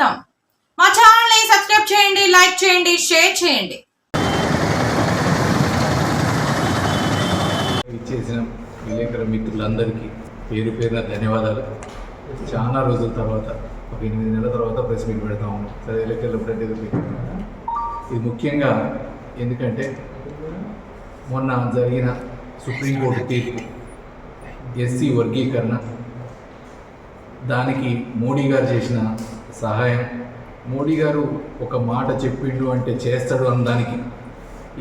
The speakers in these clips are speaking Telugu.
స్వాగతం మా ఛానల్ని సబ్స్క్రైబ్ చేయండి లైక్ చేయండి షేర్ చేయండి. ఇచ్చేసిన విలేకరుల మిత్రులందరికీ పేరు పేరున ధన్యవాదాలు. చాలా రోజుల తర్వాత ఒక ఎనిమిది నెలల తర్వాత ప్రెస్ మీట్ పెడతా ఉన్నాం సరే విలేకరులు ఇది ఇది ముఖ్యంగా ఎందుకంటే మొన్న జరిగిన సుప్రీంకోర్టు తీర్పు ఎస్సీ వర్గీకరణ దానికి మోడీ గారు చేసిన సహాయం. మోడీ గారు ఒక మాట చెప్పిండు అంటే చేస్తాడు అనడానికి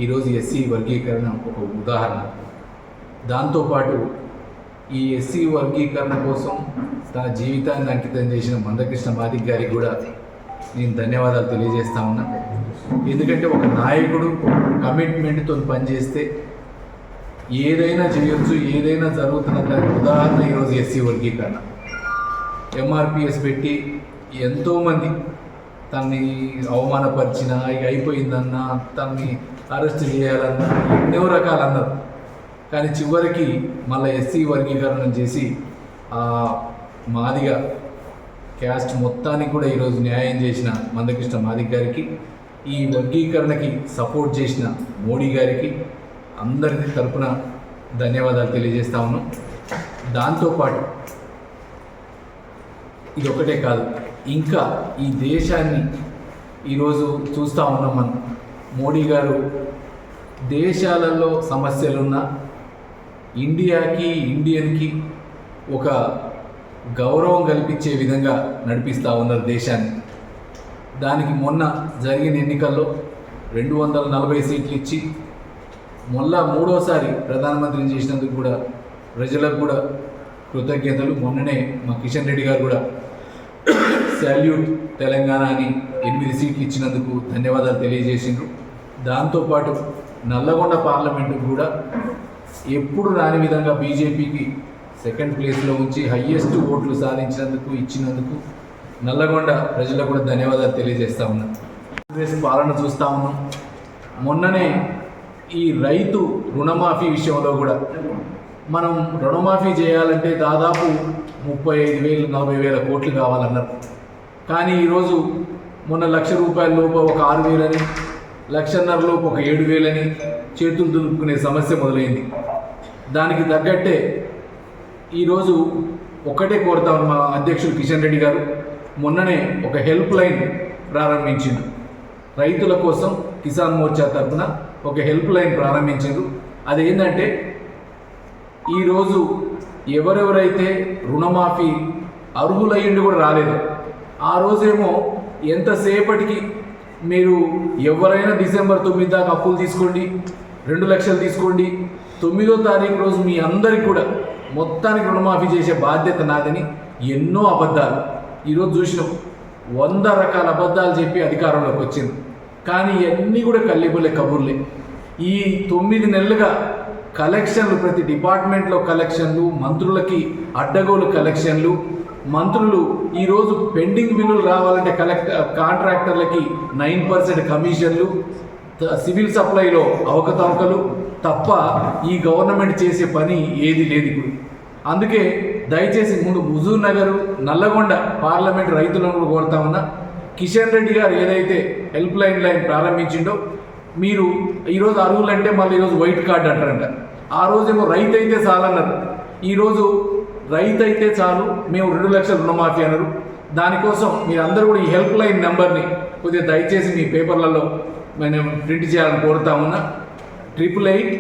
ఈరోజు ఎస్సీ వర్గీకరణ ఒక ఉదాహరణ. దాంతోపాటు ఈ ఎస్సీ వర్గీకరణ కోసం తన జీవితాన్ని అంకితం చేసిన మందకృష్ణ మాదిక్ గారికి కూడా నేను ధన్యవాదాలు తెలియజేస్తా ఉన్నా. ఎందుకంటే ఒక నాయకుడు కమిట్మెంట్తో పనిచేస్తే ఏదైనా చేయొచ్చు ఏదైనా జరుగుతున్న దానికి ఉదాహరణ ఈరోజు ఎస్సీ వర్గీకరణ. ఎంఆర్పిఎస్ పెట్టి ఎంతోమంది తన్ని అవమానపరిచిన ఇక అయిపోయిందన్నా తన్ని అరెస్ట్ చేయాలన్నా ఎన్నో రకాలు అన్నారు కానీ చివరికి మళ్ళీ ఎస్సీ వర్గీకరణ చేసి మాదిగా క్యాస్ట్ మొత్తానికి కూడా ఈరోజు న్యాయం చేసిన మందకృష్ణ మాదిక్ గారికి ఈ వర్గీకరణకి సపోర్ట్ చేసిన మోడీ గారికి అందరి తరపున ధన్యవాదాలు తెలియజేస్తా ఉన్నాం. దాంతోపాటు ఇది ఒకటే కాదు. ఇంకా ఈ దేశాన్ని ఈరోజు చూస్తూ ఉన్నాం మనం. మోడీ గారు దేశాలలో సమస్యలున్నా ఇండియాకి ఇండియన్కి ఒక గౌరవం కల్పించే విధంగా నడిపిస్తూ ఉన్నారు దేశాన్ని. దానికి మొన్న జరిగిన ఎన్నికల్లో రెండు వందల నలభై సీట్లు ఇచ్చి మళ్ళా మూడోసారి ప్రధానమంత్రిని చేసినందుకు కూడా ప్రజలకు కూడా కృతజ్ఞతలు. మొన్ననే మా కిషన్ రెడ్డి గారు కూడా శాల్యూట్ తెలంగాణ అని ఎనిమిది సీట్లు ఇచ్చినందుకు ధన్యవాదాలు తెలియజేసిండ్రు. దాంతోపాటు నల్లగొండ పార్లమెంటు కూడా ఎప్పుడు రాని విధంగా బీజేపీకి సెకండ్ ప్లేస్లో ఉంచి హయ్యెస్ట్ ఓట్లు సాధించినందుకు ఇచ్చినందుకు నల్లగొండ ప్రజలకు కూడా ధన్యవాదాలు తెలియజేస్తా ఉన్నాం. కాంగ్రెస్ పాలన చూస్తా ఉన్నాం. మొన్ననే ఈ రైతు రుణమాఫీ విషయంలో కూడా మనం రుణమాఫీ చేయాలంటే దాదాపు ముప్పై ఐదు వేలు నలభై వేల కోట్లు కావాలన్నారు. కానీ ఈరోజు మొన్న లక్ష రూపాయల లోపు ఒక ఆరు వేలని లక్షన్నర లోపు ఒక ఏడు వేలని చేతులు దులుపుకునే సమస్య మొదలైంది. దానికి తగ్గట్టే ఈరోజు ఒక్కటే కోరుతాను మా అధ్యక్షుడు కిషన్ రెడ్డి గారు మొన్ననే ఒక హెల్ప్ లైన్ ప్రారంభించిండు. రైతుల కోసం కిసాన్ మోర్చా తరఫున ఒక హెల్ప్ లైన్ ప్రారంభించారు అదేంటంటే ఈరోజు ఎవరెవరైతే రుణమాఫీ అర్హులయ్యిండి కూడా రాలేదు. రోజేమో ఎంతసేపటికి మీరు ఎవరైనా డిసెంబర్ తొమ్మిది దాకా అప్పులు తీసుకోండి రెండు లక్షలు తీసుకోండి తొమ్మిదో తారీఖు రోజు మీ అందరికి కూడా మొత్తానికి రుణమాఫీ చేసే బాధ్యత నాదని ఎన్నో అబద్ధాలు. ఈరోజు చూసినాం వంద రకాల అబద్ధాలు చెప్పి అధికారంలోకి వచ్చింది. కానీ ఇవన్నీ కూడా కల్లిబుల్లే కబుర్లే. ఈ తొమ్మిది నెలలుగా కలెక్షన్లు ప్రతి డిపార్ట్మెంట్లో కలెక్షన్లు మంత్రులకి అడ్డగోలు కలెక్షన్లు మంత్రులు ఈరోజు పెండింగ్ బిల్లులు రావాలంటే కలెక్ట్ కాంట్రాక్టర్లకి నైన్ పర్సెంట్ కమిషన్లు సివిల్ సప్లైలో అవకతవకలు తప్ప ఈ గవర్నమెంట్ చేసే పని ఏది లేదు ఇప్పుడు. అందుకే దయచేసి ముందు హుజూర్ నగర్ నల్లగొండ పార్లమెంట్ రైతులను కూడా కోరుతా ఉన్నా. కిషన్ రెడ్డి గారు ఏదైతే హెల్ప్ లైన్ లైన్ ప్రారంభించిండో మీరు ఈరోజు అరువులంటే మళ్ళీ ఈరోజు వైట్ కార్డ్ అంటారంట. ఆ రోజేమో రైతు అయితే చాలన్నారు ఈరోజు రైతు అయితే చాలు మేము రెండు లక్షల రుణమాఫీ అన్నారు దానికోసం మీరందరూ కూడా ఈ హెల్ప్ లైన్ నెంబర్ని కొద్దిగా దయచేసి మీ పేపర్లలో మేము ప్రింట్ చేయాలని కోరుతా ఉన్నా. Triple eight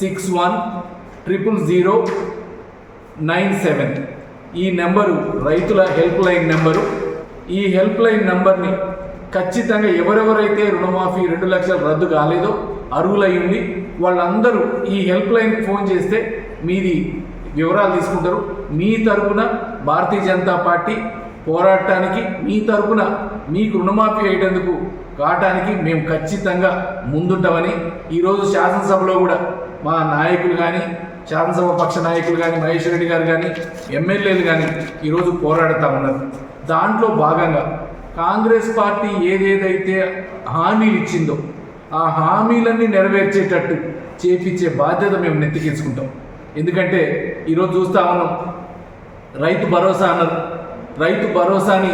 six one triple zero nine seven. ఈ నెంబరు రైతుల హెల్ప్ లైన్ నెంబరు. ఈ హెల్ప్ లైన్ నెంబర్ని ఖచ్చితంగా ఎవరెవరైతే రుణమాఫీ రెండు లక్షలు రద్దు కాలేదో అర్హులై ఉండి వాళ్ళందరూ ఈ హెల్ప్ లైన్ ఫోన్ చేస్తే మీది వివరాలు తీసుకుంటారు. మీ తరపున భారతీయ జనతా పార్టీ పోరాటానికి మీ తరపున మీకు రుణమాఫీ అయ్యేటందుకు కావటానికి మేము ఖచ్చితంగా ముందుంటామని ఈరోజు శాసనసభలో కూడా మా నాయకులు కానీ శాసనసభ పక్ష నాయకులు కానీ మహేష్ రెడ్డి గారు కానీ ఎమ్మెల్యేలు కానీ ఈరోజు పోరాడుతూ ఉన్నారు దాంట్లో భాగంగా కాంగ్రెస్ పార్టీ ఏదేదైతే హామీలు ఇచ్చిందో ఆ హామీలన్నీ నెరవేర్చేటట్టు చేపించే బాధ్యత మేము నెత్తికించుకుంటాం. ఎందుకంటే ఈరోజు చూస్తా ఉన్నాం. రైతు భరోసా అన్నారు. రైతు భరోసాని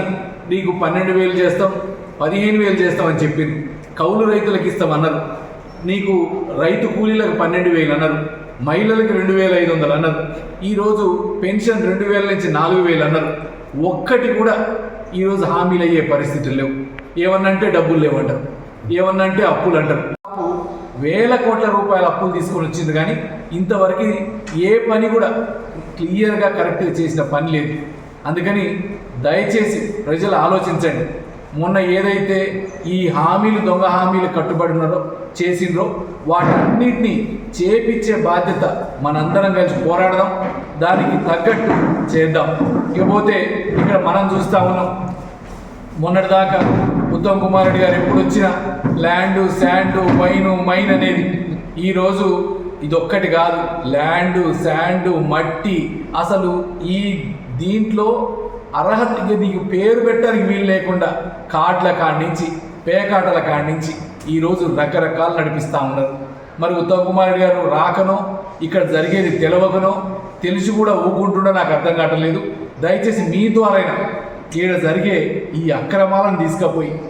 నీకు పన్నెండు వేలు చేస్తాం పదిహేను వేలు చేస్తామని చెప్పింది కౌలు రైతులకు ఇస్తామన్నారు నీకు రైతు కూలీలకు పన్నెండు వేలు అన్నారు. మహిళలకు రెండు వేల ఐదు వందలు అన్నారు. ఈరోజు పెన్షన్ రెండు వేల నుంచి నాలుగు వేలు అన్నారు. ఒక్కటి కూడా ఈరోజు హామీలు అయ్యే పరిస్థితులు లేవు. ఏమన్నంటే డబ్బులు లేవంటారు. ఏమన్నంటే అప్పులు అంటారు. వేల కోట్ల రూపాయల అప్పులు తీసుకొని వచ్చింది కానీ ఇంతవరకు ఏ పని కూడా క్లియర్గా కరెక్ట్గా చేసిన పని లేదు. అందుకని దయచేసి ప్రజలు ఆలోచించండి. మొన్న ఏదైతే ఈ హామీలు దొంగ హామీలు కట్టుబడినారో చేసిండ్రో వాటన్నిటినీ చేపించే బాధ్యత మనందరం కలిసి పోరాడదాం. దానికి తగ్గట్టు చేద్దాం. ఇకపోతే ఇక్కడ మనం చూస్తా ఉన్నాం. మొన్నటిదాకా ఉత్తమ్ కుమార్ రెడ్డి గారు ఎప్పుడు వచ్చినా ల్యాండ్ శాండ్ మైను మైన్ అనేది ఈరోజు ఇదొక్కటి కాదు. ల్యాండ్ శాండ్ మట్టి అసలు ఈ దీంట్లో అర్హత నీకు పేరు పెట్టడానికి వీలు లేకుండా కాట్ల కాడించి నుంచి పేకాటల కాడించి నుంచి ఈరోజు రకరకాలు నడిపిస్తూ ఉన్నారు. మరి ఉత్తమ్ కుమార్ రెడ్డి గారు రాకనో ఇక్కడ జరిగేది తెలవకనో తెలిసి కూడా ఊకుంటుండో నాకు అర్థం కావట్లేదు. దయచేసి మీ ద్వారైనా ఈడ జరిగే ఈ అక్రమాలను తీసుకుపోయి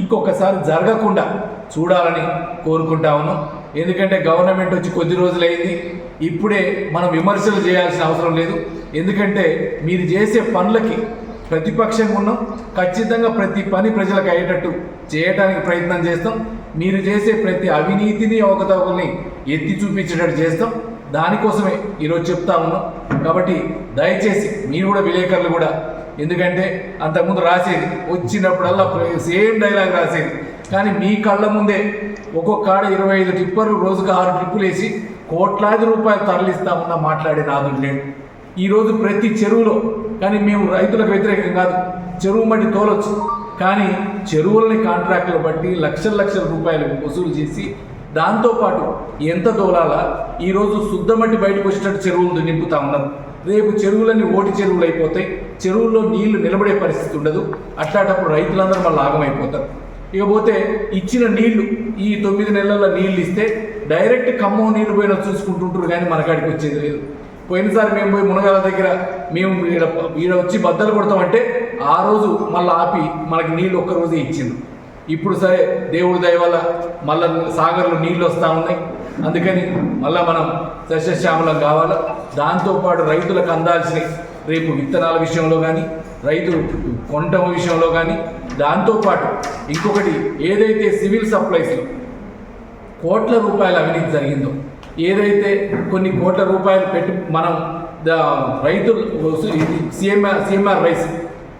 ఇంకొకసారి జరగకుండా చూడాలని కోరుకుంటా ఉన్నాం. ఎందుకంటే గవర్నమెంట్ వచ్చి కొద్ది రోజులైంది. ఇప్పుడే మనం విమర్శలు చేయాల్సిన అవసరం లేదు. ఎందుకంటే మీరు చేసే పనులకి ప్రతిపక్షంగా ఉన్నాం. ఖచ్చితంగా ప్రతి పని ప్రజలకు అయ్యేటట్టు చేయడానికి ప్రయత్నం చేస్తాం. మీరు చేసే ప్రతి అవినీతిని అవకతవకల్ని ఎత్తి చూపించేటట్టు చేస్తాం. దానికోసమే ఈరోజు చెప్తా ఉన్నాం. కాబట్టి దయచేసి మీరు కూడా విలేకరులు కూడా ఎందుకంటే అంతకుముందు రాసేది వచ్చినప్పుడల్లా సేమ్ డైలాగ్ రాసేది. కానీ మీ కళ్ళ ముందే ఒక్కొక్క కాడ ఇరవై ఐదు ట్రిప్పర్లు రోజుకు ఆరు ట్రిప్పులు వేసి కోట్లాది రూపాయలు తరలిస్తామన్న మాట్లాడే నాదుడు లేడు. ఈరోజు ప్రతి చెరువులో కానీ మేము రైతులకు వ్యతిరేకం కాదు చెరువు మట్టి తోలొచ్చు. కానీ చెరువుల్ని కాంట్రాక్టులు బట్టి లక్షల లక్షల రూపాయలు వసూలు చేసి దాంతోపాటు ఎంత తోలాలా? ఈరోజు శుద్ధమట్టి బయటకు వచ్చేటట్టు చెరువులు నింపుతా ఉన్నారు. రేపు చెరువులన్నీ ఓటి చెరువులు అయిపోతాయి. చెరువుల్లో నీళ్ళు నిలబడే పరిస్థితి ఉండదు. అట్లాంటప్పుడు రైతులందరూ మళ్ళీ ఆగమైపోతారు. ఇకపోతే ఇచ్చిన నీళ్ళు ఈ తొమ్మిది నెలల నీళ్ళు ఇస్తే డైరెక్ట్ ఖమ్మం నీళ్ళు పోయినా చూసుకుంటుంటారు కానీ మనకాడికి వచ్చేది లేదు. పోయినసారి మేము పోయి మునగాల దగ్గర మేము ఈడ ఈడ వచ్చి బద్దలు కొడతామంటే ఆ రోజు మళ్ళీ ఆపి మనకి నీళ్ళు ఒక్క రోజే ఇచ్చిండు ఇప్పుడు సరే దేవుడి దయ వల్ల మళ్ళా సాగర్లో నీళ్ళు వస్తూ ఉన్నాయి. అందుకని మళ్ళా మనం సస్యశ్యామలం కావాలా దాంతోపాటు రైతులకు అందాల్సిన రేపు విత్తనాల విషయంలో కానీ రైతు కొనటం విషయంలో కానీ దాంతోపాటు ఇంకొకటి ఏదైతే సివిల్ సప్లైస్లో కోట్ల రూపాయల అవినీతి జరిగిందో ఏదైతే కొన్ని కోట్ల రూపాయలు పెట్టి మనం రైతులు సిఎంఆర్ సిఎంఆర్ రైస్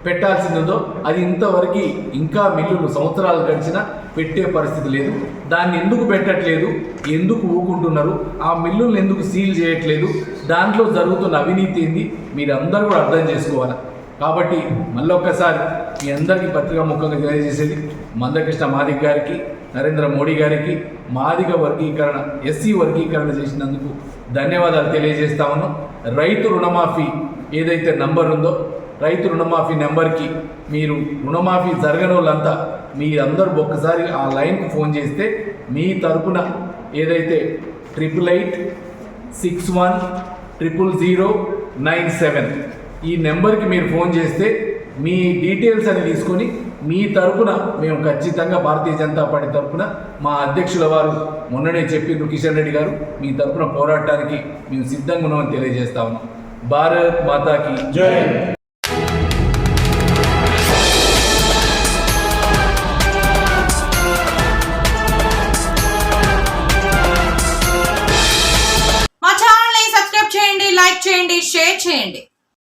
పెట్టాల్సింది ఉందో అది ఇంతవరకు ఇంకా మిల్లులు సంవత్సరాలు గడిచినా పెట్టే పరిస్థితి లేదు. దాన్ని ఎందుకు పెట్టట్లేదు? ఎందుకు ఊకుంటున్నారు? ఆ మిల్లులను ఎందుకు సీల్ చేయట్లేదు? దాంట్లో జరుగుతున్న అవినీతి ఏంది? మీరందరూ కూడా అర్థం చేసుకోవాలి? కాబట్టి మళ్ళొక్కసారి మీ అందరికీ పత్రికా ముఖంగా తెలియజేసేది మందకృష్ణ మాదిక్ గారికి నరేంద్ర మోడీ గారికి మాదిగ వర్గీకరణ ఎస్సీ వర్గీకరణ చేసినందుకు ధన్యవాదాలు తెలియజేస్తా ఉన్నాం. రైతు రుణమాఫీ ఏదైతే నంబర్ ఉందో రైతు రుణమాఫీ నెంబర్కి మీరు రుణమాఫీ జరగని వాళ్ళంతా మీరందరూ ఒక్కసారి ఆ లైన్కి ఫోన్ చేస్తే మీ తరపున ఏదైతే triple eight six one triple zero nine seven ఈ నెంబర్కి మీరు ఫోన్ చేస్తే మీ డీటెయిల్స్ అని తీసుకొని మీ తరపున మేము ఖచ్చితంగా భారతీయ జనతా పార్టీ తరపున మా అధ్యక్షుల వారు మొన్ననే చెప్పిండ్రు కిషన్ రెడ్డి గారు మీ తరపున పోరాటానికి మేము సిద్ధంగా ఉన్నామని తెలియజేస్తా ఉన్నాం. భారత్ మాతాకి జై. చేయండి.